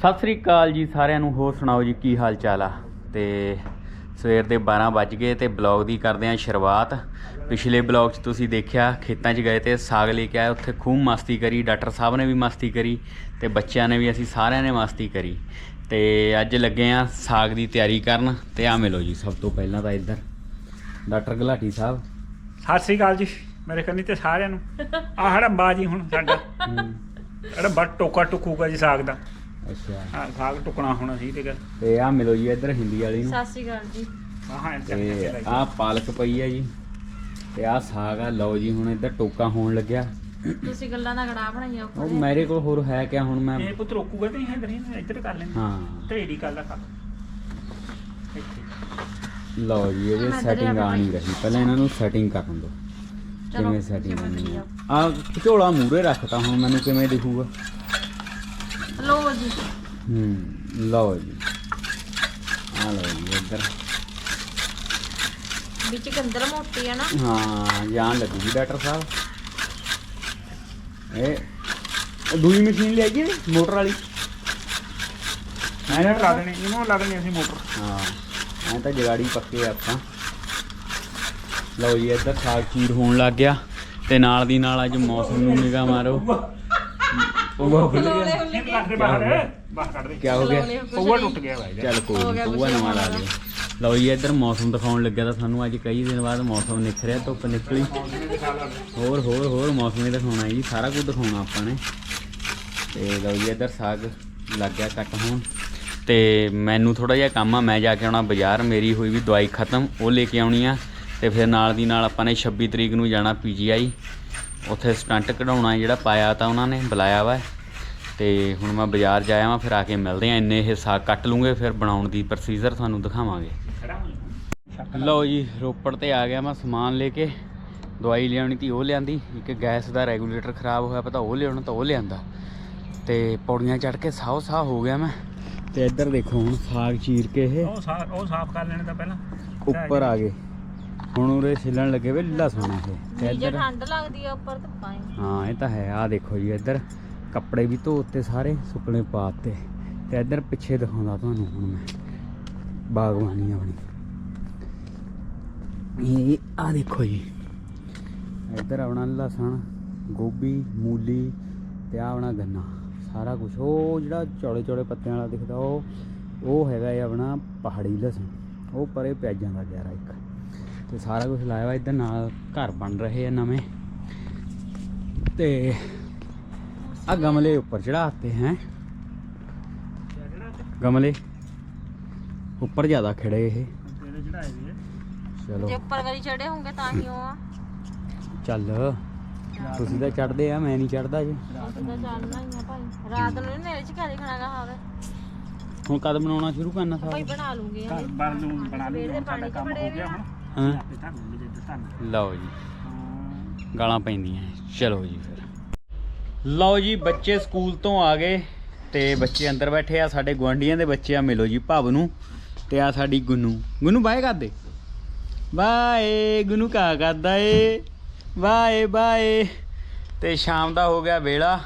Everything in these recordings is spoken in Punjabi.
ਸਤਿ ਸ੍ਰੀ ਅਕਾਲ ਜੀ ਸਾਰਿਆਂ ਨੂੰ ਹੋਰ ਸੁਣਾਓ ਜੀ ਕੀ ਹਾਲ ਚਾਲ ਆ? ਤੇ ਸਵੇਰ ਦੇ 12 ਵੱਜ ਗਏ ਤੇ ਬਲੌਗ ਦੀ ਕਰਦੇ ਆਂ ਸ਼ੁਰੂਆਤ। ਪਿਛਲੇ ਬਲੌਗ 'ਚ ਤੁਸੀਂ ਦੇਖਿਆ ਖੇਤਾਂ 'ਚ ਗਏ ਤੇ ਸਾਗ ਲੈ ਕੇ ਆਏ ਉੱਥੇ ਖੂਬ ਮਸਤੀ ਕਰੀ ਡਾਕਟਰ ਸਾਹਿਬ ਨੇ ਵੀ ਮਸਤੀ ਕਰੀ ਤੇ ਬੱਚਿਆਂ ਨੇ ਵੀ ਅਸੀਂ ਸਾਰਿਆਂ ਨੇ ਮਸਤੀ ਕਰੀ। ਤੇ ਅੱਜ ਲੱਗੇ ਆਂ ਸਾਗ ਦੀ ਤਿਆਰੀ ਕਰਨ ਤੇ ਆ ਮਿਲੋ ਜੀ ਸਭ ਤੋਂ ਪਹਿਲਾਂ ਤਾਂ ਇੱਧਰ। ਡਾਕਟਰ ਗਲਾਟੀ ਸਾਹਿਬ। ਸਤਿ ਸ੍ਰੀ ਅਕਾਲ ਜੀ ਮੇਰੇ ਕੰਨੀ ਤੇ ਸਾਰਿਆਂ ਨੂੰ। ਆਹ ਸਾਡਾ ਬਾਜੀ ਹੁਣ ਸਾਡਾ। ਬੱਟ ਟੋਕਾ ਟੁਕੂਗਾ ਜੀ ਸਾਗ ਦਾ। ਅੱਛਾ। ਹਾਂ ਸਾਗ ਟੁਕਣਾ ਹੁਣ ਅਸੀਂ ਤੇ ਤੇ ਆ ਮਿਲੋ ਜੀ ਇੱਧਰ ਹਿੰਦੀ ਵਾਲੀ ਨੂੰ। ਸਤਿ ਸ਼੍ਰੀ ਅਕਾਲ ਜੀ। ਆਹਾਂ ਤੇ ਆ ਪਾਲਕ ਪਈ ਹੈ ਜੀ। ਤੇ ਆ ਸਾਗ ਆ ਲਓ ਜੀ ਹੁਣ ਇੱਧਰ ਟੋਕਾ ਹੋਣ ਲੱਗਿਆ। ਤੁਸੀਂ ਗੱਲਾਂ ਦਾ ਗੜਾ ਬਣਾਈਆਂ ਉਹ ਉੱਪਰ ਮੇਰੇ ਕੋਲ ਹੋਰ ਹੈ ਕਿਆ ਹੁਣ ਮੈਂ? ਇਹ ਪੁੱਤ ਰੋਕੂਗਾ ਤੇ ਇੱਧਰ ਹੀ ਇੱਧਰ ਕਰ ਲੈਂਦੇ। ਹਾਂ। ਢੇੜੀ ਕਰ ਲਾ ਕਰ ਇੱਥੇ। ਲਓ ਜੀ ਇਹਦੇ ਮੈਂ ਸੈਟਿੰਗ ਆ ਨਹੀਂ ਰਹੀ। ਪਹਿਲਾਂ ਇਹਨਾਂ ਨੂੰ ਸੈਟਿੰਗ ਕਰਨ ਦਿਓ। ਚਲੋ, ਕਿਵੇਂ ਸੈਟਿੰਗ ਜਿਵੇਂ ਕਰਨੀ ਆ। ਵਧੀਆ। ਆ। ਝੋਲਾ ਮੂਰੇ ਰੱਖਤਾ ਹੁਣ ਮੈਨੂੰ ਕਿਵੇਂ ਦਿਖੂਗਾ? ਲੋ ਜੀ। ਹੂੰ ਲਓ ਜੀ। ਆ ਲਓ ਜੀ ਇੱਧਰ। ਵਿੱਚ ਕੰਦਰ ਮੋਟੀ ਆ ਨਾ। ਹਾਂ ਜਾਣ ਲੱਗੂਗੀ ਡਾਕਟਰ ਸਾਹਿਬ। ਇਹ ਇਹ ਦੂਜੀ ਮਸ਼ੀਨ ਲੈ ਗਈ ਮੋਟਰ ਵਾਲੀ। ਮੈਂ ਲਾ ਦੇਣੀ। ਇਹਨੂੰ ਲਾ ਦੇਣੀ ਅਸੀਂ ਮੋਟਰ। ਹਾਂ ਐ ਤਾਂ ਜਗਾੜੀ ਪੱਕੇ ਆ ਆਪਾਂ। ਲਓ ਜੀ ਇੱਧਰ ਸਾਗ ਚੀਰ ਹੋਣ ਲੱਗ ਗਿਆ। ਤੇ ਨਾਲ ਦੀ ਨਾਲ ਅੱਜ ਮੌਸਮ ਨੂੰ ਨਿਗਾਹ ਮਾਰੋ। ਉਹ ਖੁੱਲ ਗਿਆ। ਇਹ ਕੱਢ ਦੇ ਬਾਹਰ ਬਾਹਰ ਕੱਢ ਦੇ। ਕੀ ਹੋ ਗਿਆ ਪਊਆ ਟੁੱਟ ਗਿਆ ਭਾਈ ਚੱਲ ਕੋਈ ਨਹੀਂ ਕੁਛ ਨਵਾਂ ਲਾ ਲਿਆ ਲਓ ਜੀ ਇੱਧਰ ਮੌਸਮ ਦਿਖਾਉਣ ਲੱਗਿਆ ਤਾਂ ਸਾਨੂੰ ਅੱਜ ਕਈ ਦਿਨ ਬਾਅਦ ਮੌਸਮ ਨਿਖਰਿਆ ਧੁੱਪ ਨਿਕਲੀ। ਹੋਰ ਹੋਰ ਹੋਰ ਮੌਸਮ ਹੀ ਦਿਖਾਉਣਾ ਜੀ ਸਾਰਾ ਕੁਝ ਦਿਖਾਉਣਾ ਆਪਾਂ ਨੇ। ਤੇ ਲਓ ਜੀ ਇੱਧਰ ਸਾਗ ਲੱਗ ਗਿਆ ਕੱਟ ਹੋਣ। ਤੇ ਮੈਨੂੰ ਥੋੜਾ ਜਿਹਾ ਕੰਮ ਆ ਮੈਂ ਜਾ ਕੇ ਆਉਣਾ ਬਾਜ਼ਾਰ ਮੇਰੀ ਹੋਈ ਵੀ ਦਵਾਈ ਖਤਮ ਉਹ ਲੈ ਕੇ ਆਉਣੀ ਆ। ਤੇ ਫਿਰ ਨਾਲ ਦੀ ਨਾਲ ਆਪਾਂ ਨੇ 26 ਤਰੀਕ ਨੂੰ ਜਾਣਾ ਪੀਜੀਆਈ ਉੱਥੇ ਸਟੰਟ ਕਢਾਉਣਾ ਜਿਹੜਾ ਪਾਇਆ ਤਾਂ ਉਹਨਾਂ ਨੇ ਬੁਲਾਇਆ ਵਾ। ਤੇ ਹੁਣ ਮੈਂ ਬਾਜ਼ਾਰ ਜਾਇਆ ਵਾਂ ਫਿਰ ਆ ਕੇ ਮਿਲਦੇ ਆ। ਇੰਨੇ ਇਹ ਸਾਗ ਕੱਟ ਲੂੰਗੇ ਫਿਰ ਬਣਾਉਣ ਦੀ ਪ੍ਰੋਸੀਜਰ ਤੁਹਾਨੂੰ ਦਿਖਾਵਾਂਗੇ। ਲਓ ਜੀ ਰੋਪੜ ਤੇ ਆ ਗਿਆ ਮੈਂ ਸਮਾਨ ਲੈ ਕੇ। ਦਵਾਈ ਲਿਆਉਣੀ ਤੀ ਉਹ ਲਿਆਂਦੀ। ਇੱਕ ਗੈਸ ਦਾ ਰੈਗੂਲੇਟਰ ਖਰਾਬ ਹੋਇਆ ਪਤਾ ਉਹ ਲਿਆਉਣਾ ਤਾਂ ਉਹ ਲਿਆਂਦਾ। ਤੇ ਪੌੜੀਆਂ ਚੜ ਕੇ ਸਾਹ ਸਾਹ ਹੋ ਗਿਆ ਮੈਂ। ਤੇ ਇੱਧਰ ਦੇਖੋ ਹੁਣ ਸਾਗ ਚੀਰ ਕੇ ਇਹ। ਉਹ ਸਾਫ਼ ਕਰ ਲੈਣੇ ਤਾਂ ਪਹਿਲਾਂ। ਉੱਪਰ ਆ ਗਏ। ਹੁਣ ਉਰੇ ਛਿੱਲਣ ਲੱਗੇ ਵੇ ਲਸਣ ਇਹ ਤੇ ਜੇ ਇੱਧਰ ਠੰਡ ਲੱਗਦੀ ਆ ਉੱਪਰ ਏ ਹਾਂ। ਇਹ ਤਾਂ ਹੈ ਆ ਦੇਖੋ ਜੀ ਇੱਧਰ। ਕੱਪੜੇ ਵੀ ਧੋਤੇ ਸਾਰੇ ਸੁੱਕਣੇ ਪਾਤੇ ਤੇ ਇੱਧਰ ਪਿੱਛੇ ਦਿਖਾਉਂਦਾ ਤੁਹਾਨੂੰ ਹੁਣ ਮੈਂ। ਬਾਗਬਾਨੀ ਆਪਣੀ। ਇਹ ਆ ਦੇਖੋ ਜੀ। ਇੱਧਰ ਆਪਣਾ ਲਸਣ ਗੋਭੀ ਮੂਲੀ ਤੇ ਆ ਆਪਣਾ ਗੰਨਾ। ਸਾਰਾ ਕੁਝ ਉਹ ਜਿਹੜਾ ਚੌੜੇ ਚੌੜੇ ਪੱਤਿਆਂ ਵਾਲਾ ਦਿਖਦਾ ਉਹ ਉਹ ਹੈਗਾ ਇਹ ਆਪਣਾ ਪਹਾੜੀ ਲਸਣ। ਉਹ ਪਰੇ ਪਿਆਜ਼ਾਂ ਦਾ ਗਿਆਰਾ ਇੱਕ। ਤੇ ਸਾਰਾ ਕੁਝ ਲਾਇਆ ਵਾ ਇੱਧਰ ਨਾਲ ਘਰ ਬਣ ਰਹੇ ਆ ਨਵੇਂ। ਤੇ ਆ ਗਮਲੇ ਉੱਪਰ ਚੜਾਤੇ ਹੈ। ਗਮਲੇ ਉੱਪਰ ਜ਼ਿਆਦਾ ਖੜੇ ਇਹ। ਚਲੋ। ਜੇ ਉੱਪਰ ਕਰੀ ਚੜੇ ਹੋਣਗੇ ਤਾਂ ਹੀ ਉਹ ਆ। ਚੱਲ ਤੁਸੀਂ ਤਾਂ ਚੜਦੇ ਆ ਮੈਂ ਨਹੀਂ ਚੜਦਾ ਜੀ। ਅਸੀਂ ਤਾਂ ਚੱਲਣਾ ਹੀ ਆ ਭਾਈ। ਰਾਤ ਨੂੰ ਨੀ ਮੇਰੇ ਚ ਕਿਆ ਦੇਖਣਾਗਾ ਹਾਵੇ ਹੁਣ ਕਦ ਬਣਾਉਣਾ ਸ਼ੁਰੂ ਕਰਨਾ ਭਾਈ ਸਾਰਾ ਬਣਾ ਲੂੰਗੇ। ਘਰ ਨੂੰ ਬਣਾ ਸਾਡਾ ਪਾਣੀ ਚ ਕੰਮ ਹੋ ਗਿਆ ਹੁਣ। ਹਾਂ। ਆਪੇ ਲਓ ਜੀ। ਗਾਲਾਂ ਪੈਂਦੀਆਂ ਚਲੋ ਜੀ ਫਿਰ। ਲਓ ਜੀ ਬੱਚੇ ਸਕੂਲ ਤੋਂ ਆ ਗਏ ਤੇ ਬੱਚੇ ਅੰਦਰ ਬੈਠੇ ਆ। ਸਾਡੇ ਗੁਆਂਢੀਆਂ ਦੇ ਬੱਚੇ ਆ ਮਿਲੋ ਜੀ ਭਵ ਨੂੰ। ਤੇ ਆ ਸਾਡੀ ਗੁੰਨੂ। ਗੁੰਨੂ ਬਾਏ ਕਰਦੇ। ਬਾਏ ਗੁੰਨੂ ਕਾ ਕਰਦਾ ਏ। Bye bye. ਤੇ ਸ਼ਾਮ ਦਾ ਹੋ ਗਿਆ ਵੇਲਾ।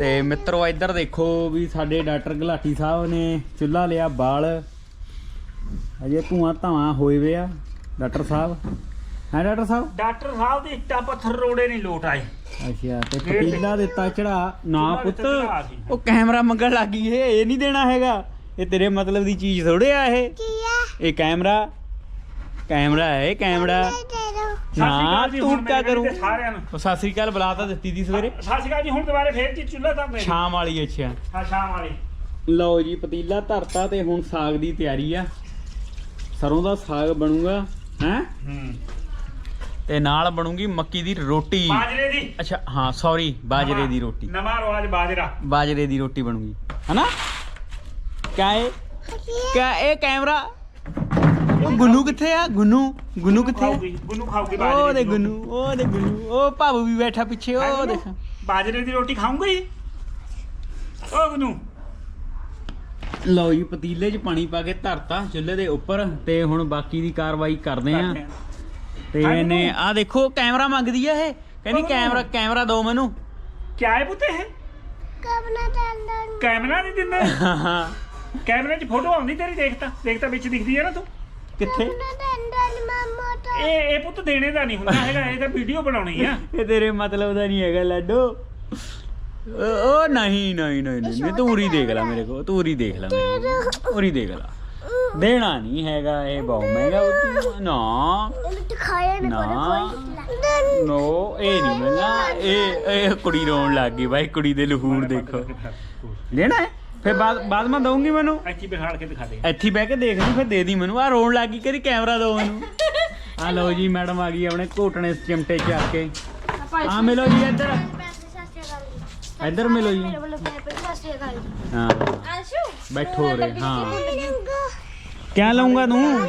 ਤੇ ਮਿੱਤਰੋ ਇੱਧਰ ਦੇਖੋ ਵੀ ਸਾਡੇ ਡਾਕਟਰ ਗਲਾਟੀ ਸਾਹਿਬ ਨੇ ਚੁੱਲ੍ਹਾ ਲਿਆ ਬਾਲ। ਅਜੇ ਧੂਆਂ ਧਾਵਾਂ ਹੋਏ ਵੇ ਆ ਡਾਕਟਰ ਸਾਹਿਬ। ਹੈ ਡਾਕਟਰ ਸਾਹਿਬ? ਡਾਕਟਰ ਸਾਹਿਬ ਦੇ ਇੱਟਾ ਪੱਥਰ ਰੋੜੇ ਨਹੀਂ ਲੋਟ ਆਏ। ਅੱਛਾ ਤੇ ਪਤੀਲਾ ਦਿੱਤਾ ਚੜਾ। ਨਾ ਪੁੱਤ ਸੀ। ਉਹ ਕੈਮਰਾ ਮੰਗਣ ਲੱਗੀ ਇਹ ਇਹ ਨਹੀਂ ਦੇਣਾ ਹੈਗਾ। ਇਹ ਤੇਰੇ ਮਤਲਬ ਦੀ ਚੀਜ਼ ਥੋੜੇ ਆ ਇਹ। ਇਹ ਕੈਮਰਾ ਕੈਮਰਾ ਹੈ ਇਹ ਕੈਮਰਾ। ਨਾ ਤੂੰ ਹੁਣ ਕਿਆ ਕਰੂੰ? ਸਾਰਿਆਂ ਨੂੰ। ਉਹ ਸਤਿ ਸ੍ਰੀ ਅਕਾਲ ਬੁਲਾ ਤਾਂ ਦਿੱਤੀ ਦੀ ਸਵੇਰੇ। ਸਤਿ ਸ਼੍ਰੀ ਅਕਾਲ ਜੀ ਹੁਣ ਦੁਬਾਰੇ ਫੇਰ ਜੀ ਚੁੱਲ੍ਹਾ ਤਾਂ ਮੇਰੇ ਸ਼ਾਮ ਵਾਲੀ ਅੱਛਾ। ਹਾਂ ਸ਼ਾਮ ਵਾਲੀ। ਲਓ ਜੀ ਪਤੀਲਾ ਧਰਤਾ ਤੇ ਹੁਣ ਸਾਗ ਦੀ ਤਿਆਰੀ ਆ। ਸਰੋਂ ਦਾ ਸਾਗ ਬਣੂਗਾ ਹੈ? ਹੂੰ। ਤੇ ਨਾਲ ਬਣੂਗੀ ਮੱਕੀ ਦੀ ਰੋਟੀ। ਬਾਜਰੇ ਦੀ। ਅੱਛਾ ਹਾਂ ਸੌਰੀ ਬਾਜਰੇ ਦੀ ਰੋਟੀ। ਨਵਾਂ ਰਵਾਜ ਬਾਜਰਾ। ਬਾਜਰੇ ਦੀ ਰੋਟੀ ਬਣੂਗੀ। ਹਨਾ? ਇਹ? ਕਿਆ ਇਹ ਕੈਮਰਾ? ਉਹ ਗੁੰਨੂ ਕਿੱਥੇ ਆ? ਗੁੰਨੂ ਗੁੰਨੂ ਕਿੱਥੇ ਆ? ਗੁੰਨੂ ਖਾਊਗੀ ਬਾਜਰੇ ਉਹ ਦੇ ਗੁੰਨੂ ਉਹ ਦੇ ਗੁੰਨੂ ਉਹ ਭਾਬੂ ਵੀ ਬੈਠਾ ਪਿੱਛੇ। ਉਹ ਹੈਂ ਦੇਖ? ਬਾਜਰੇ ਦੀ ਰੋਟੀ ਖਾਊਂਗਾ ਜੀ? ਓ ਗੁੰਨੂ। ਲਓ ਜੀ ਪਤੀਲੇ 'ਚ ਪਾਣੀ ਪਾ ਕੇ ਧਰਤਾ ਚੁੱਲ੍ਹੇ ਦੇ ਉੱਪਰ ਤੇ ਹੁਣ ਬਾਕੀ ਦੀ ਕਾਰਵਾਈ ਕਰਦੇ ਆ ਤੇ ਹਾਂ ਇਹਨੇ। ਆ ਦੇਖੋ ਕੈਮਰਾ ਮੰਗਦੀ ਆ ਇਹ। ਕਹਿੰਦੀ। ਕੈਮਰਾ ਕੈਮਰਾ ਦਿਓ ਮੈਨੂੰ। ਕਿਆ ਹੈ ਪੁੱਤ ਇਹ? ਕੈਮਰਾ ਨਹੀਂ। ਦਿੰਦਾ? ਕੈਮਰੇ 'ਚ ਫੋਟੋ ਆਉਂਦੀ ਤੇਰੀ ਦੇਖ ਤਾਂ ਦੇਖ ਤਾਂ ਵਿੱਚ ਦਿਖਦੀ ਹੈ ਨਾ ਤੂੰ। ਕਿੱਥੇ? ਇਹ ਇਹ ਪੁੱਤ ਦੇਣੇ ਦਾ ਨਹੀਂ ਹੁੰਦਾ ਹੈਗਾ ਇਹ ਤਾਂ ਵੀਡੀਓ ਬਣਾਉਣੀ ਆ। ਇਹ ਤੇਰੇ ਮਤਲਬ ਦਾ ਨਹੀਂ ਹੈਗਾ ਲੱਡੂ। ਉਹ ਨਹੀਂ ਨਹੀਂ ਨਹੀਂ ਨਹੀਂ ਨਹੀਂ, ਤੂੰ ਉਰੀ ਦੇਖ ਲੈ ਮੇਰੇ ਕੋਲ ਤੂੰ ਉਰੀ ਦੇਖ ਲੈ ਮੇਰੇ ਕੋਲ ਉਰੀ ਦੇਖ ਲੈ। ਦੇਣਾ ਨਹੀਂ ਹੈਗਾ ਇਹ ਬਹੁਤ ਮਹਿੰਗਾ ਉਹ ਤੂੰ- ਨਾ। ਨਾ ਨੋ। ਇਹ ਨਹੀਂ ਮਿਲਣਾ ਇਹ ਇਹ ਕੁੜੀ ਰੋਣ ਲੱਗ ਗਈ ਬਾਈ ਕੁੜੀ ਦੇ ਲਹੂਰ ਦੇਖੋ। ਲੈਣਾ ਹੈ? ਫਿਰ ਬਾਅਦ ਬਾਅਦ ਮੈਂ ਦਊਂਗੀ ਮੈਨੂੰ? ਇੱਥੇ ਬਿਠਾਲ ਕੇ ਦਿਖਾ ਦੇ। ਇੱਥੇ ਹੀ ਬਹਿ ਕੇ ਦੇਖ ਲਈ ਫਿਰ ਦੇ ਦੀ ਮੈਨੂੰ। ਆ ਰੋਣ ਲੱਗ ਗਈ ਕਹਿੰਦੀ ਕੈਮਰਾ ਦਿਓ ਮੈਨੂੰ ਆ ਲਓ ਜੀ ਮੈਡਮ ਆ ਗਈ ਆਪਣੇ ਘੋਟਣੇ ਚਿਮਟੇ ਚੱਕ ਕੇ। ਆ ਮਿਲੋ ਜੀ ਇੱਧਰ। ਇੱਧਰ ਮਿਲੋ ਜੀ। ਹਾਂ। ਅੰਸ਼ੂ ਬੈਠੋ ਰੇ ਹਾਂ। ਕਿਆ ਲਊਂਗਾ ਤੂੰ? ਇਹਨੂੰ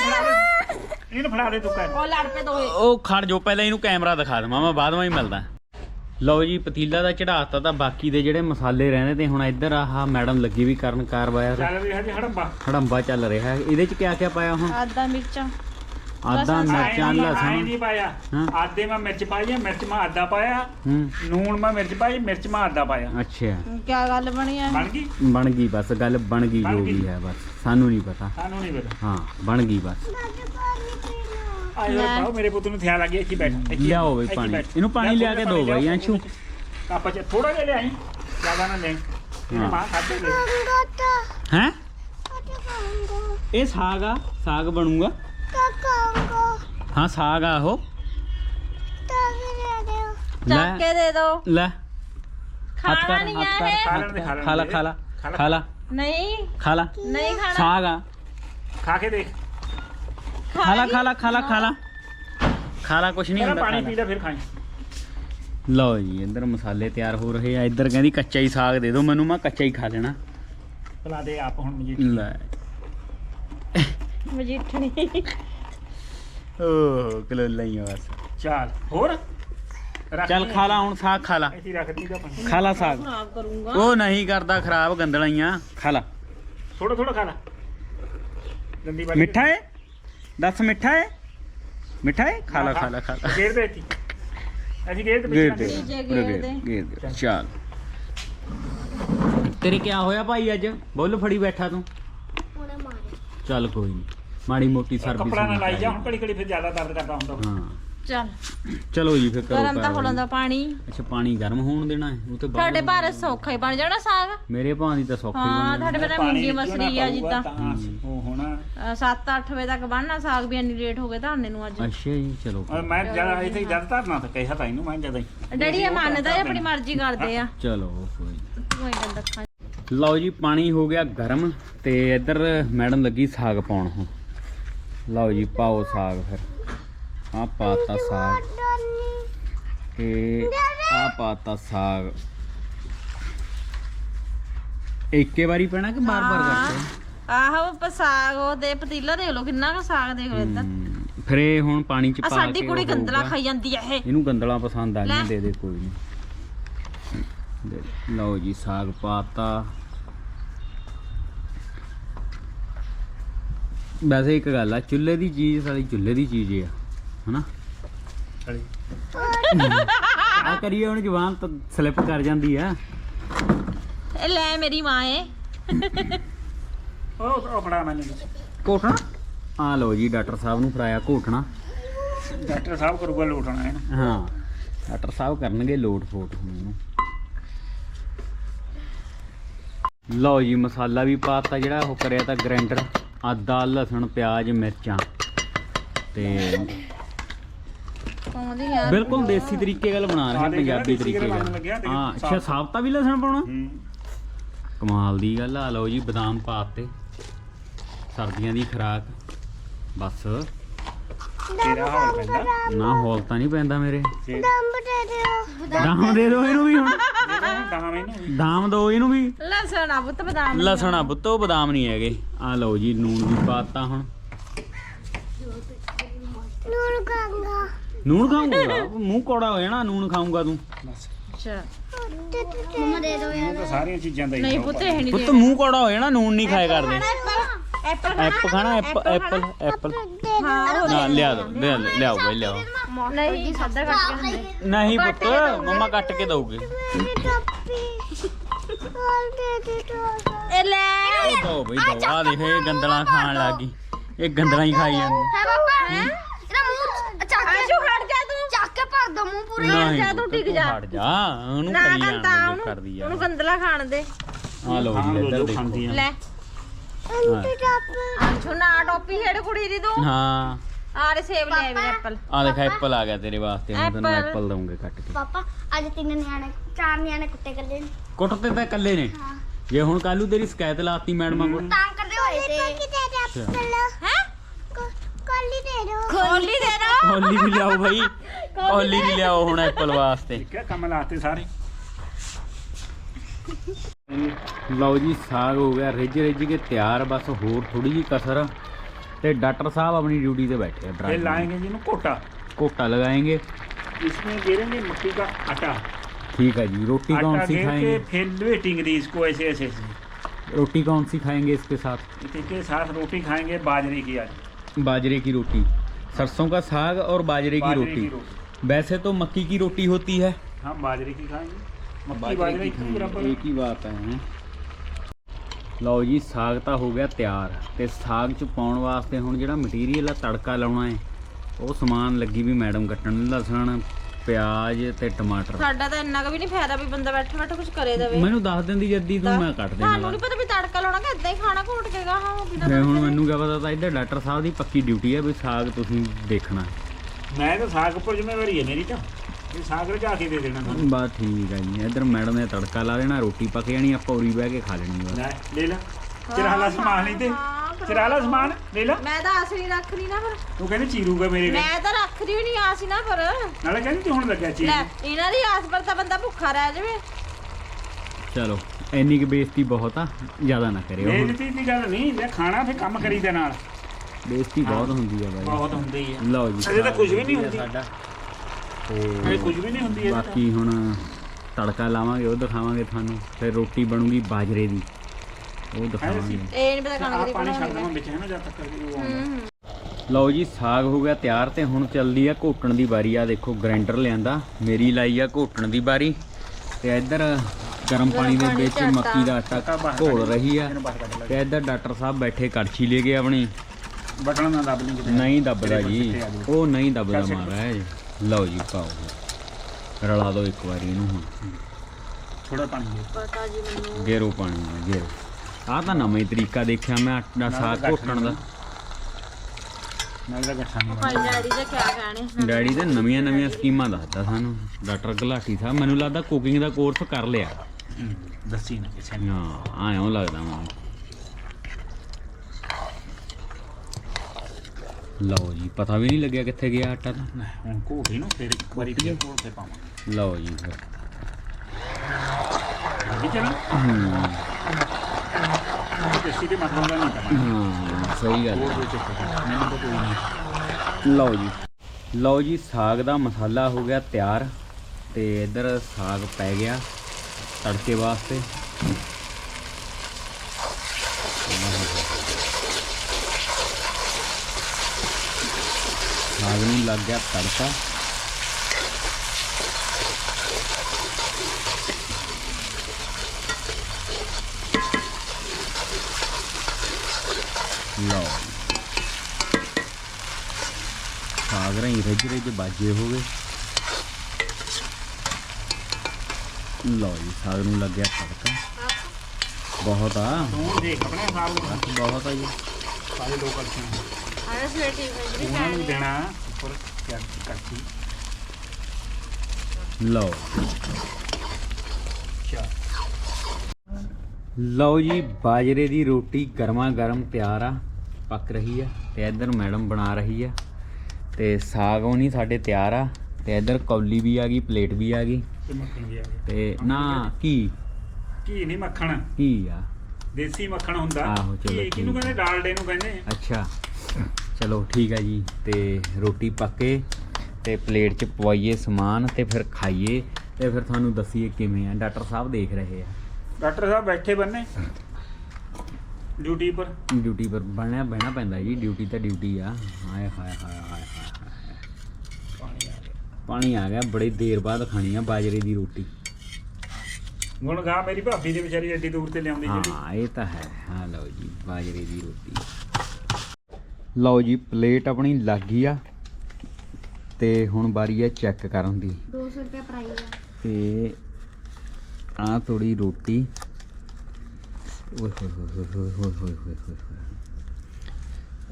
ਫੜਾ ਦੇ ਇਹਨੂੰ ਫੜਾ ਦੇ ਤੂੰ ਕਰ ਉਹ ਲੜ ਪਏ ਦੋਏ ਉਹ ਖੜ ਜੋ ਪਹਿਲਾਂ ਇਹਨੂੰ ਕੈਮਰਾ ਦਿਖਾ ਦਵਾਂ ਮੈਂ ਬਾਅਦ ਵਿੱਚ ਹੀ ਮਿਲਦਾ। ਲਓ ਜੀ ਪਤੀਲਾ ਦਾ ਚੜਾਤਾ ਤਾਂ ਬਾਕੀ ਦੇ ਜਿਹੜੇ ਮਸਾਲੇ ਰਹਿੰਦੇ ਤੇ ਹੁਣ ਇੱਧਰ ਆਹ ਮੈਡਮ ਲੱਗੀ ਵੀ ਕਰਨ ਕਾਰਵਾਈ। ਚੱਲ ਰਿਹਾ ਜੀ ਹੜੰਬਾ। ਹੜੰਬਾ ਚੱਲ ਰਿਹਾ। ਹੈ ਇਹਦੇ ਚ ਕਿਆ ਕਿਆ ਪਾਇਆ ਹੁਣ? ਆਦਾ ਮਿਰਚਾਂ। ਆਦਾ ਮਿਰਚਾਂ ਲਸਣ ਨਹੀਂ ਪਾਇਆ। ਹਾਂ। ਆਦੇ ਮੈਂ ਮਿਰਚ ਪਾਈ ਆ ਮਿਰਚ ਮੈਂ ਆਦਾ ਪਾਇਆ। ਹੂੰ। ਨੂਣ ਮੈਂ ਮਿਰਚ ਪਾਈ ਮਿਰਚ ਮੈਂ ਆਦਾ ਪਾਇਆ। ਅੱਛਾ। ਕੀ ਗੱਲ ਬਣੀ ਆ? ਬਣ ਗਈ? ਬਣ ਗਈ ਬਸ ਗੱਲ ਬਣ ਗਈ ਜੋ ਵੀ ਹੈ ਬਸ। ਸਾਨੂੰ ਨਹੀਂ ਪਤਾ। ਸਾਨੂੰ ਨਹੀਂ ਪਤਾ। ਹਾਂ ਬਣ ਗਈ ਬਸ। ਆਇਓ ਪਾਓ ਮੇਰੇ ਪੁੱਤ ਨੂੰ ਥਿਆ ਲੱਗੀ ਇੱਥੇ ਬੈਠ। ਇੱਥੇ ਲਿਆਓ ਬਈ ਇੱਥੇ ਪਾਣੀ। ਬੈਠ। ਇਹਨੂੰ ਪਾਣੀ ਲਿਆ ਕੇ ਦਿਓ ਲਿਆਓ, ਬਈ, ਅੰਸ਼ੂ। ਕੱਪ ਚ ਥੋੜਾ ਜਿਹਾ ਲਿਆਈ ਜ਼ਿਆਦਾ ਨਾ ਲੈ ਹਾਂ। ਮਾਂ ਖਾਦੇ ਦੇ ਹੈ? ਇਹ ਸਾਗ ਆ ਸਾਗ ਬਣੂਗਾ। ਹਾਂ ਸਾਗ ਆ ਉਹ। ਚੱਕ ਕੇ ਦੇ ਦੋ। ਲੈ। ਹੱਥ ਖਾਣਾ ਕਰ ਨਹੀਂ ਹੱਥ ਆ ਕਰ। ਇਹ। ਖਾ ਲੈਣ ਦੇ, ਖਾ ਲੈਣ ਖਾ ਲਾ ਦੇ। ਖਾ ਲਾ ਖਾ ਲਾ। ਖਾ ਲਾ। ਨਹੀਂ। ਖਾ ਲਾ। ਨਹੀਂ ਖਾਣਾ। ਸਾਗ ਆ। ਖਾ ਕੇ ਦੇਖ। ਖਾ ਲਾ ਖਾ ਲਾ ਖਾ ਲਾ ਖਾ ਲਾ। ਖਾ ਲਾ ਕੁਛ ਨਹੀਂ ਪਹਿਲਾਂ ਹੁੰਦਾ ਪਾਣੀ ਖਾ ਪੀ ਲਾ। ਲੈ ਫਿਰ ਖਾਈ। ਲਓ ਜੀ ਇੱਧਰ ਮਸਾਲੇ ਤਿਆਰ ਹੋ ਰਹੇ ਆ। ਇੱਧਰ ਕਹਿੰਦੀ ਕੱਚਾ ਹੀ ਸਾਗ ਦੇ ਦਿਓ। ਮੈਨੂੰ ਮੈਂ ਕੱਚਾ ਹੀ ਖਾ ਲੈਣਾ। ਬੁਲਾ ਦੇ ਆਪ ਹੁਣ ਜੀ ਲੈ। ਮਜੀਠਣੀ। ਬਸ। ਚੱਲ ਹੋਰ? ਰੱਖ ਚੱਲ ਖਾ ਲਾ ਹੁਣ ਸਾਗ ਖਾ ਲਾ। ਇੱਥੇ ਹੀ ਰੱਖ ਦੀ ਦਾ ਪਾਣੀ ਖਾ ਲਾ ਸਾਗ। ਖਰਾਬ ਕਰੂੰਗਾ। ਉਹ ਨਹੀਂ ਕਰਦਾ ਖਰਾਬ ਗੰਦਲਾਂ ਹੀ ਆ ਖਾ ਲਾ। ਥੋੜਾ ਥੋੜਾ ਖਾ ਲੈ। ਦੰਦੀ ਵਾਲੀ ਮਿੱਠਾ ਹੈ ਦੱਸ ਮਿੱਠਾ ਹੈ ਮਿੱਠਾ ਹੈ ਖਾ ਲਾ ਖਾ ਲਾ ਖਾ ਲਾ। ਗੇਰ ਦੇ ਇੱਥੇ। ਅਸੀਂ ਗੇਰ ਦੇ ਗੇਰ ਦੇ ਗੇਰ ਗੇਰ ਚੱਲ। ਤੇਰੇ ਕੀ ਹੋਇਆ ਭਾਈ ਅੱਜ? ਬੁੱਲ ਫੜੀ ਬੈਠਾ ਤੂੰ। ਚੱਲ ਕੋਈ ਨਹੀਂ ਮਾੜੀ ਮੋਟੀ ਸਰਵਿਸ ਕੱਪੜਾ ਨਾ ਲਾਈ ਜਾ ਹੁਣ ਘੜੀ ਘੜੀ ਫਿਰ ਜ਼ਿਆਦਾ ਦਰਦ ਕਰਦਾ ਹੁੰਦਾ। ਹਾਂ। ਚੱਲ। ਚਲੋ ਜੀ ਫਿਰ ਕਰੋ ਗਰਮ ਤਾਂ। ਹੋਲਾਂ ਦਾ ਪਾਣੀ। ਅੱਛਾ ਪਾਣੀ ਗਰਮ ਹੋਣ ਦੇਣਾ ਹੈ ਉਹ ਤੇ ਬਾਅਦ ਤੁਹਾਡੇ ਭਾਰੇ ਸੌਖਾ ਹੀ ਬਣ ਜਾਣਾ ਸਾਗ। ਮੇਰੇ ਭਾਂ ਦੀ ਤਾਂ ਸੌਖੀ ਹਾਂ ਤੁਹਾਡੇ ਮੇਰੇ ਮੂੰਗੀ ਮਸਰੀ ਆ ਜਿੱਦਾਂ। ਉਹ ਹੋਣਾ। 7-8 ਵਜੇ ਤੱਕ ਬਣਨਾ ਸਾਗ ਵੀ ਇੰਨੀ ਲੇਟ ਹੋ ਗਏ ਧਾਨੇ ਨੂੰ ਅੱਜ। ਅੱਛਾ ਜੀ ਚਲੋ। ਮੈਂ ਜ਼ਿਆਦਾ ਇੱਥੇ ਜਦ ਧਰਨਾ ਤਾਂ ਕਹਿਆ ਤਾਂ ਇਹਨੂੰ ਮੈਂ ਜ਼ਿਆਦਾ ਹੀ। ਡੈਡੀ ਇਹ ਮੰਨਦਾ ਆਪਣੀ ਮਰਜ਼ੀ ਕਰਦੇ ਆ? ਚਲੋ ਕੋਈ। ਤੂੰ ਇਹਨਾਂ ਦੱਖਾਂ ਲਓ ਜੀ ਪਾਣੀ ਹੋ ਗਿਆ ਗਰਮ ਤੇ ਇੱਧਰ ਮੈਡਮ ਲੱਗੀ ਸਾਗ ਪਾਉਣ। ਹੁਣ ਲਓ ਜੀ ਪਾਓ ਸਾਗ ਫਿਰ। ਆ ਪਾਤਾ ਸਾਗ। ਤੇ ਆ ਪਾਤਾ ਸਾਗ। ਇੱਕੇ ਵਾਰੀ ਪੈਣਾ ਕਿ ਬਾਰ-ਬਾਰ ਕਰਦੇ ਆਹੋ ਪ- ਸਾਗ ਉਹ ਦੇ ਪਤੀਲਾ ਦੇਖ ਲਓ ਕਿੰਨਾ ਕੁ ਸਾਗ ਦੇਖ ਲਓ ਇੱਧਰ। ਫਿਰ ਇਹ ਹੁਣ ਪਾਣੀ ਚ ਪਾ ਸਾਡੀ ਕੇ ਕੁੜੀ ਉਹ ਗੰਦਲਾ। ਖਾਈ ਜਾਂਦੀ ਆ ਇਹ। ਇਹਨੂੰ ਗੰਦਲਾ ਪਸੰਦ ਆ ਲੈ। ਦੇ ਦੇ ਕੋਈ ਨਹੀਂ ਲਓ ਜੀ ਸਾਗ ਪਾਤਾ। ਵੈਸੇ ਇੱਕ ਗੱਲ ਆ ਚੁੱਲ੍ਹੇ ਦੀ ਚੀਜ਼ ਸਾਲੀ ਚੁੱਲ੍ਹੇ ਦੀ ਚੀਜ਼ ਆ ਹਨਾ? ਆ ਕਰੀਏ ਹੁਣ ਜਵਾਨ ਤਾਂ ਸਲਿੱਪ ਕਰ ਜਾਂਦੀ ਆ। ਇਹ ਲੈ ਮੇਰੀ ਮਾਂ ਏ। ਉਹ ਉਹ ਫੜਾ ਮੈਨੂੰ ਘੋਟਣਾ? ਆ ਲਓ ਜੀ ਡਾਕਟਰ ਸਾਹਿਬ ਨੂੰ ਫਰਾਇਆ ਘੋਟਣਾ। ਡਾਕਟਰ ਸਾਹਿਬ ਕਰੂਗਾ ਲੋਟਣਾ ਹੈ ਨਾ ਹਾਂ ਡਾਕਟਰ ਸਾਹਿਬ ਕਰਨਗੇ ਲੋਡ ਫੋਟ ਹੁਣ ਇਹਨੂੰ। ਲਓ ਜੀ ਮਸਾਲਾ ਵੀ ਪਾਤਾ ਜਿਹੜਾ ਉਹ ਕਰਿਆ ਤਾਂ ਗ੍ਰਾਈਂਡਰ ਆਦਾ ਲਸਣ ਪਿਆਜ਼ ਮਿਰਚਾਂ। ਤੇ ਪਾਉਂਦੀ ਯਾਰ ਬਿਲਕੁਲ ਦੇਸੀ ਤਰੀਕੇ ਨਾਲ ਬਣਾ ਰਹੇ ਹਾਂ, ਪੰਜਾਬੀ ਤਰੀਕੇ ਨਾਲ। ਹਾਂ ਅੱਛਾ ਸਾਬਤ। ਵੀ ਲਸਣ ਪਾਉਣਾ? ਹੂੰ। ਕਮਾਲ ਦੀ ਗੱਲ ਆ ਲਓ ਜੀ ਬਦਾਮ ਪਾਤੇ। ਸਰਦੀਆਂ ਦੀ ਖਰਾਕ ਬਸ। ਤੇਰਾ ਹਾਲ ਪੈਂਦਾ। ਨਾ ਹੌਲ ਤਾਂ ਨਹੀਂ ਪੈਂਦਾ ਮੇਰੇ। ਤੇ ਦਾਮ ਦੇ ਦਿਓ ਇਹਨੂੰ ਵੀ ਹੁਣ। ਦਾਮ ਇਹਨੂੰ ਦਾਮ ਦਿਓ ਇਹਨੂੰ ਵੀ। ਲਸਣ ਆ ਪੁੱਤ ਬਦਾਮ ਲਸਣ ਆ ਬੁੱਤੋ ਬਦਾਮ ਨਹੀਂ ਹੈਗੇ। ਆ ਲਓ ਜੀ ਨੂਣ ਵੀ ਪਾਤਾ ਹੁਣ। ਨੂਣ ਖਾਊਂਗਾ? ਮੂੰਹ ਕੌੜਾ ਹੋ ਜਾਣਾ ਨੂਣ ਖਾਊਂਗਾ ਤੂੰ। ਬਸ। ਅੱਛਾ। ਇਹਨੂੰ ਤਾਂ ਸਾਰੀਆਂ ਚੀਜ਼ਾਂ ਦਾ ਹੀ ਨਹੀਂ ਪੁੱਤ। ਇਹ ਨਹੀਂ ਪੁੱਤ ਮੂੰਹ ਕੌੜਾ ਹੋ ਜਾਣਾ ਨੂਣ ਨਹੀਂ ਖਾਏ ਕਰਦੇ। ਐਪਲ ਐਪਲ ਖਾਣਾ ਐਪਲ ਐਪਲ ਐਪਲ ਹਾਂ ਉਹ ਨਾ ਲਿਆ ਦੋ ਲਿਆ ਲਿਆਓ ਬਈ ਲਿਆਓ। ਨਹੀਂ ਖਾਦਾ ਕੱਟ ਕੇ ਹੁੰਦੇ ਨਹੀਂ ਪੁੱਤ ਮੰਮਾ ਕੱਟ ਕੇ ਦਊਗੇ। ਇਹ ਲੈ। ਦੋ ਦੋ ਗੰਦਲਾਂ ਖਾਣ ਲੱਗ ਗਈ। ਇਹ ਗੰਦਲਾਂ ਹੀ ਖਾਈ ਜਾਂਦੀ। ਹੈ ਪਾਪਾ ਇਹਦਾ ਮੂੰਹ ਚੱਕ ਕੇ ਆਸ਼ੂ ਹਟ ਜਾ ਤੂੰ ਚੱਕ ਕੇ ਭਰ ਦੋ ਮੂੰਹ ਪੂਰੇ ਨਹੀਂ ਜਾ ਤੂੰ ਪੁੱਤ, ਟਿਕ ਜਾ। ਹਟ ਜਾ ਉਹਨੂੰ ਨਾ ਕਰੀ ਕੰਤਾ ਜਾਂਦੀ ਉਹਨੂੰ ਕਰਦੀ ਆ। ਉਹਨੂੰ ਗੰਦਲਾ ਖਾਣ ਦੇ। ਆ ਲੋ ਹਾਂ ਜੀ ਲੋ ਇੱਧਰ ਜੋ ਦੇਖੋ। ਖਾਂਦੀਆਂ। ਲੈ। ਹਾਂ। ਆਸ਼ੂ ਨਾ ਟੋਪੀ ਛੇੜ ਕੁੜੀ ਦੀ ਤੂੰ। ਹਾਂ। ਆ ਰੇ ਸੇਬ ਲੈ ਆਵੇ ਐਪਲ। ਆ ਦੇਖ ਐਪਲ ਆ ਗਿਆ ਤੇਰੇ ਵਾਸਤੇ ਹੁਣ ਤੈਨੂੰ Apple। ਐਪਲ ਦਊਂਗੇ ਕੱਟ ਕੇ। ਪਾਪਾ ਅੱਜ ਤਿੰਨ ਨਿਆਣੇ ਚਾਰ ਨਿਆਣੇ ਕੁੱਤੇ ਕੱਲੇ ਨੇ। ਕੁੱਟਦੇ ਤਾਂ ਇਕੱਲੇ ਨੇ? ਹਾਂ। ਜੇ ਹੁਣ ਕੱਲੂ ਤੇਰੀ ਸ਼ਿਕਾਇਤ ਲਾਤੀ ਮੈਡਮਾਂ ਕੋਲ? ਤਾਂ ਕਰਦੇ ਹੋਏ ਤੇ। ਹੈ? ਕੋਲੀ ਦੇ ਦੋ ਖੋਲੀ ਦੇ ਦੋ ਹੋਲੀ ਵੀ ਲਿਆਓ ਭਾਈ ਹੋਲੀ ਵੀ ਲਿਆਓ ਹੁਣ ਐਪਲ ਵਾਸਤੇ ਠੀਕ ਹੈ ਕੰਮ ਲਾਤੇ ਸਾਰੇ ਲਓ ਜੀ ਸਾਗ ਹੋ ਗਿਆ ਰਿੱਝ ਰਿੱਝ ਕੇ ਤਿਆਰ ਬਸ ਹੋਰ ਥੋੜੀ ਜੀ ਕਸਰ ਆ। ਤੇ ਡਾਕਟਰ ਸਾਹਿਬ ਆਪਣੀ ਡਿਊਟੀ ਤੇ ਬੈਠੇ ਆ ये ਡਰਾਈਵਰ लाएंगे जी कोटा कोटा लगाएंगे इसमें गिरेंगे मक्की का आटा ठीक है जी रोटी कौन आटा सी गिर के खाएंगे फिर लपेटेंगे इसको ऐसे ऐसे ऐसे रोटी कौन सी खाएंगे इसके साथ इसके साथ रोटी खाएंगे बाजरे की आज बाजरे की रोटी सरसों का साग और बाजरे की बाजरे रोटी की रोटी वैसे तो मक्की की रोटी होती है हम बाजरे की खाएंगे मक्की बाजरे की बराबर एक ही बात है ਹੈਂ। ਲਓ ਜੀ ਸਾਗ ਤਾਂ ਹੋ ਗਿਆ ਤਿਆਰ ਤੇ ਸਾਗ ਚ ਪਾਉਣ ਵਾਸਤੇ ਹੁਣ ਜਿਹੜਾ ਮਟੀਰੀਅਲ ਆ ਤੜਕਾ ਲਾਉਣਾ ਹੈ ਉਹ ਸਮਾਨ ਲੱਗੀ ਵੀ ਮੈਡਮ ਕੱਟਣ ਲਸਣ ਪਿਆਜ਼ ਤੇ ਟਮਾਟਰ। ਸਾਡਾ ਤਾਂ ਇੰਨਾ ਕੁ ਵੀ ਨਹੀਂ ਫਾਇਦਾ ਵੀ ਬੰਦਾ ਬੈਠਾ ਬੈਠਾ ਕੁਝ ਕਰੇ ਦਵੇ। ਮੈਨੂੰ ਦੱਸ ਦਿੰਦੀ ਜੱਦੀ ਤੂੰ ਮੈਂ ਕੱਟ ਦੇਣਾ ਤੁਹਾਨੂੰ ਨਹੀਂ ਪਤਾ ਵੀ ਤੜਕਾ ਲਾਉਣਾ ਕਿ ਇਦਾਂ ਹੀ ਖਾਣਾ ਘੋਟ ਕੇ ਗਾ ਹਾਂ ਬਿਨਾਂ ਹੁਣ ਮੈਨੂੰ ਕਿਆ ਤਾਂ ਇੱਧਰ ਡਾਕਟਰ ਸਾਹਿਬ ਦੀ ਪੱਕੀ ਡਿਊਟੀ ਹੈ ਵੀ ਸਾਗ ਤੁਸੀਂ ਦੇਖਣਾ। ਮੈਂ ਤਾਂ ਸਾਗ ਉੱਪਰ ਜ਼ਿੰਮੇਵਾਰੀ ਹੈ ਮੇਰੀ ਤਾਂ। ਇਹ ਸਾਗ ਕੇ ਦੇ ਦੇਣਾ ਤੁਹਾਨੂੰ। ਬਸ ਠੀਕ ਹੈ ਜੀ। ਇੱਧਰ ਮੈਡਮ ਨੇ ਤੜਕਾ ਲਾ ਦੇਣਾ ਰੋਟੀ ਪੱਕ ਜਾਣੀ ਆਪਾਂ ਉਰੀ ਬਹਿ ਕੇ ਖਾ ਲੈਣੀ ਬਸ ਲੈ ਲੈ ਲਾ। ਤੇਰਾ ਹਾਲਾ ਸਮਾਨ ਨਹੀਂ ਤੇ। ਚਿਰਾਲਾ ਸਮਾਨ ਲੈ ਲਾ। ਮੈਂ ਤਾਂ ਆਸ ਨਹੀਂ ਰੱਖਣੀ ਨਾ ਪਰ ਤੂੰ ਕਹਿੰਦੀ ਚੀਰੂਗਾ ਮੇਰੇ ਕੋਲ ਮੈਂ ਤਾਂ ਰੱਖਦੀ ਵੀ ਨਹੀਂ ਆਸ ਹੀ ਨਾ ਪਰ ਨਾਲੇ ਕਹਿੰਦੀ ਤੂੰ ਹੁਣ ਲੱਗਿਆ ਚੀਰ। ਲੈ ਇਹਨਾਂ ਦੀ ਆਸ ਪਰ ਤਾਂ ਬੰਦਾ ਭੁੱਖਾ ਰਹਿ ਜਾਵੇ। ਚਲੋ ਇੰਨੀ ਕੁ ਬੇਇੱਜ਼ਤੀ ਬਹੁਤ ਆ ਜ਼ਿਆਦਾ ਨਾ ਕਰਿਓ। ਦਿੱਤੀ ਦੀ ਗੱਲ ਨਹੀਂ ਜੇ ਖਾਣਾ ਫਿਰ ਕੰਮ ਕਰੀ ਦੇ ਨਾਲ। ਬੇਇੱਜ਼ਤੀ ਬਹੁਤ ਹੁੰਦੀ ਆ ਬਾਈ। ਬਹੁਤ ਹੁੰਦੀ ਹੈ ਲਓ ਜੀ। ਅਜੇ ਤਾਂ ਕੁਝ ਵੀ ਨਹੀਂ ਹੁੰਦੀ। ਸਾਡਾ। ਇਹ ਤੇ ਕੁਝ ਵੀ ਨਹੀਂ ਹੁੰਦੀ। ਬਾਕੀ ਹੁਣ ਤੜਕਾ ਲਾਵਾਂਗੇ ਉਹ ਦਿਖਾਵਾਂਗੇ ਤੁਹਾਨੂੰ। ਫਿਰ ਰੋਟੀ ਬਣੂਗੀ ਬਾਜਰੇ ਦੀ। ਉਹ ਦਿਖਾਵਾਂਗੇ। ਇਹ ਨਹੀਂ ਪਤਾ ਕਣਕ ਆਹ ਦੀ ਪਾਣੀ ਛੱਡ ਬਣਾਉਣੀ ਦਵਾਂ ਵਿੱਚ ਹੈ ਨਾ ਜਦ ਤੱਕ ਉਹ ਆਉਂਦਾ। ਲਓ ਜੀ ਸਾਗ ਹੋ ਗਿਆ ਤਿਆਰ ਤੇ ਹੁਣ ਚੱਲਦੀ ਆ ਘੋਟਣ ਦੀ ਵਾਰੀ। ਆ ਦੇਖੋ ਗ੍ਰਾਈਂਡਰ ਲਿਆਂਦਾ। ਮੇਰੀ ਲਾਈ ਆ ਘੋਟਣ ਦੀ ਵਾਰੀ। ਤੇ ਇੱਧਰ ਗਰਮ ਪਾਣੀ ਦੇ ਵਿੱਚ ਮੱਕੀ ਦਾ ਆਟਾ ਘੋਲ ਰਹੀ ਆ। ਤੇ ਇੱਧਰ ਡਾਕਟਰ ਸਾਹਿਬ ਬੈਠੇ ਕੜਛੀ ਲੈ ਕੇ ਆਪਣੀ। ਬਟਨ ਨਾ ਦੱਬ ਲਈ ਕਿਤੇ। ਨਹੀਂ ਦੱਬਦਾ ਜੀ। ਉਹ ਨਹੀਂ ਦੱਬਦਾ ਮਹਾਰਾਜ। ਲਓ ਜੀ ਪਾਓ। ਰਲਾ ਦਿਓ ਇੱਕ ਵਾਰੀ ਇਹਨੂੰ ਹੁਣ। ਥੋੜਾ ਪਾਣੀ ਦੇ। ਪਤਾ ਜੀ ਮੈਨੂੰ। ਗੇਰੋ ਪਾਣੀ ਗੇਰੋ। ਆਹ ਤਾਂ ਨਵਾਂ ਹੀ ਤਰੀਕਾ ਦੇਖਿਆ ਮੈਂ ਆਟਾ ਸਾਗ ਘੋਟਣ ਦਾ। ਨਾਲ ਦਾ ਗੱਠਾ ਨਹੀਂ ਭਾਈ ਡੈਡੀ ਦਾ ਕਿਆ ਕਹਿਣੇ? ਡੈਡੀ ਤੇ ਨਵੀਆਂ ਨਵੀਆਂ ਸਕੀਮਾਂ ਦੱਸਦਾ ਸਾਨੂੰ ਡਾਕਟਰ ਗਲਾਟੀ ਸਾਹਿਬ ਮੈਨੂੰ ਲੱਗਦਾ ਕੁਕਿੰਗ ਦਾ ਕੋਰਸ ਕਰ ਲਿਆ। ਦੱਸੀ ਨਾ ਕਿਸੇ ਨੇ। ਹਾਂ ਆਇਓ ਲੱਗਦਾ ਮੈਨੂੰ। ਲਓ ਜੀ ਪਤਾ ਵੀ ਨਹੀਂ ਲੱਗਿਆ ਕਿੱਥੇ ਗਿਆ ਆਟਾ ਤਾਂ। ਨਾ, ਹੁਣ ਘੋਟੀ ਨੂੰ ਫਿਰ ਇੱਕ ਵਾਰੀ ਫਿਰ ਘੋਲ ਕੇ ਪਾਵਾਂ। ਲਓ ਜੀ ਫਿਰ। ਹੈ। ਨਾ ਦੇ ਮਤਲਬ ਦਾ ਨਹੀਂ ਕਰਨਾ ਹਾਂ ਸਹੀ ਗੱਲ ਹੋਰ ਕੋਈ ਚੱਕਰ ਨਹੀਂ ਮੈਨੂੰ ਤਾਂ ਕੋਈ ਨਹੀਂ ਲਓ ਜੀ। ਲਓ ਜੀ, ਸਾਗ ਦਾ ਮਸਾਲਾ ਹੋ ਗਿਆ ਤਿਆਰ ਤੇ ਇੱਧਰ ਸਾਗ ਪੈ ਗਿਆ ਤੜਕੇ ਵਾਸਤੇ। ਸਾਗ ਨੂੰ ਲੱਗ ਗਿਆ ਤੜਕਾ। ਲਓ ਸਾਗ ਰਹੀ ਰਿੱਝ ਰਿੱਝ ਬਾਜੇ ਹੋ ਗਏ ਲਓ ਜੀ ਸਾਗ ਨੂੰ ਲੱਗਿਆ ਤੜਕਾ ਬਹੁਤ ਆ ਤੂੰ ਦੇਖ ਆਪਣੇ ਹਿਸਾਬ ਨਾਲ ਬਹੁਤ ਆ ਜੀ ਸਾਰੇ ਲੋਕ ਕਰਦੇ ਆਇਆ ਸਵੇਟੀ ਜਿਹੜੀ ਉਹਨਾਂ ਨੂੰ ਦੇਣਾ ਉੱਪਰ ਕਿਆ ਕਰਤੀ ਲਓ ਜੀ ਬਾਜਰੇ ਦੀ ਰੋਟੀ ਗਰਮਾ ਗਰਮ ਤਿਆਰ ਆ ਪੱਕ ਰਹੀ ਆ ਤੇ ਇੱਧਰ ਮੈਡਮ ਬਣਾ ਰਹੀ ਆ ਤੇ ਸਾਗ ਉਹ ਨਹੀਂ ਸਾਡੇ ਤਿਆਰ ਆ ਤੇ ਇੱਧਰ ਕੌਲੀ ਵੀ ਆ ਗਈ ਪਲੇਟ ਵੀ ਆ ਗਈ। ਤੇ ਨਾ ਕੀ? ਕੀ ਨਹੀਂ ਮੱਖਣ। ਕੀ ਆ? ਦੇਸੀ ਮੱਖਣ ਹੁੰਦਾ। ਆਹੋ, ਚਲੋ ਕੀ ਕਿਹਨੂੰ ਕਹਿੰਦੇ? ਡਾਲਡੇ ਨੂੰ ਕਹਿੰਦੇ। ਅੱਛਾ ਚਲੋ ਠੀਕ ਆ ਜੀ ਤੇ ਰੋਟੀ ਪੱਕੇ ਤੇ ਪਲੇਟ 'ਚ ਪਵਾਈਏ ਸਮਾਨ ਤੇ ਫਿਰ ਖਾਈਏ ਤੇ ਫਿਰ ਤੁਹਾਨੂੰ ਦੱਸੀਏ ਕਿਵੇਂ ਆ। ਡਾਕਟਰ ਸਾਹਿਬ ਦੇਖ ਰਹੇ ਆ। ਡਾਕਟਰ ਸਾਹਿਬ ਬੈਠੇ ਬੰਨੇ। ਡਿਊਟੀ ਪਰ। ਡਿਊਟੀ ਪਰ ਬਣਿਆ ਬਹਿਣਾ ਪੈਂਦਾ ਜੀ ਡਿਊਟੀ ਤਾਂ ਡਿਊਟੀ ਆ। ਹਾਏ ਹਾਏ ਹਾਏ ਹਾਏ ਪਾਣੀ ਆ ਗਿਆ ਪਾਣੀ ਆ ਗਿਆ ਬੜੀ ਦੇਰ ਬਾਅਦ ਖਾਣੀ ਆ ਬਾਜਰੇ ਦੀ ਰੋਟੀ। ਹੁਣ ਗਾ ਮੇਰੀ ਭਾਬੀ ਦੀ ਵਿਚਾਰੀ ਐਡੀ ਦੂਰ ਤੇ ਲਿਆਉਂਦੀ ਜਿਹੜੀ। ਹਾਂ ਇਹ ਤਾਂ ਹੈ। ਹਾਂ ਲਓ ਜੀ ਬਾਜਰੇ ਦੀ ਰੋਟੀ। ਲਓ ਜੀ ਪਲੇਟ ਆਪਣੀ ਲੱਗ ਗਈ ਆ। ਤੇ ਹੁਣ ਵਾਰੀ ਹੈ ਚੈੱਕ ਕਰਨ ਦੀ। 200 ਰੁਪਏ ਪ੍ਰਾਈਸ ਆ। ਤੇ आ, थोड़ी रोटी।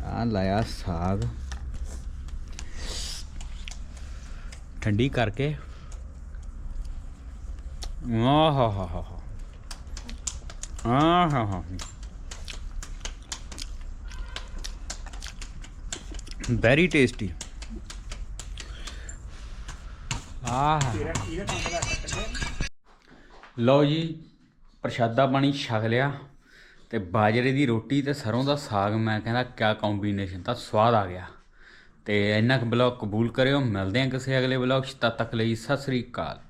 आ, लाया साग। ठंडी करके। हाँ हाँ हाँ वेरी टेस्टी हाँ हाँ। ਲਓ ਜੀ, ਪ੍ਰਸ਼ਾਦਾ ਪਾਣੀ ਛਕ ਲਿਆ ਤੇ ਬਾਜਰੇ ਦੀ ਰੋਟੀ ਤੇ ਸਰੋਂ ਦਾ ਸਾਗ, ਮੈਂ ਕਹਿੰਦਾ ਕਿਆ ਕੰਬੀਨੇਸ਼ਨ ਤਾਂ ਸਵਾਦ ਆ ਗਿਆ। ਤੇ ਇੰਨਾ ਕੁ ਬਲੌਗ ਕਬੂਲ ਕਰਿਓ, ਮਿਲਦੇ ਹਾਂ ਕਿਸੇ ਅਗਲੇ ਬਲੌਗ 'ਚ, ਤਦ ਤੱਕ ਲਈ ਸਤਿ ਸ੍ਰੀ ਅਕਾਲ।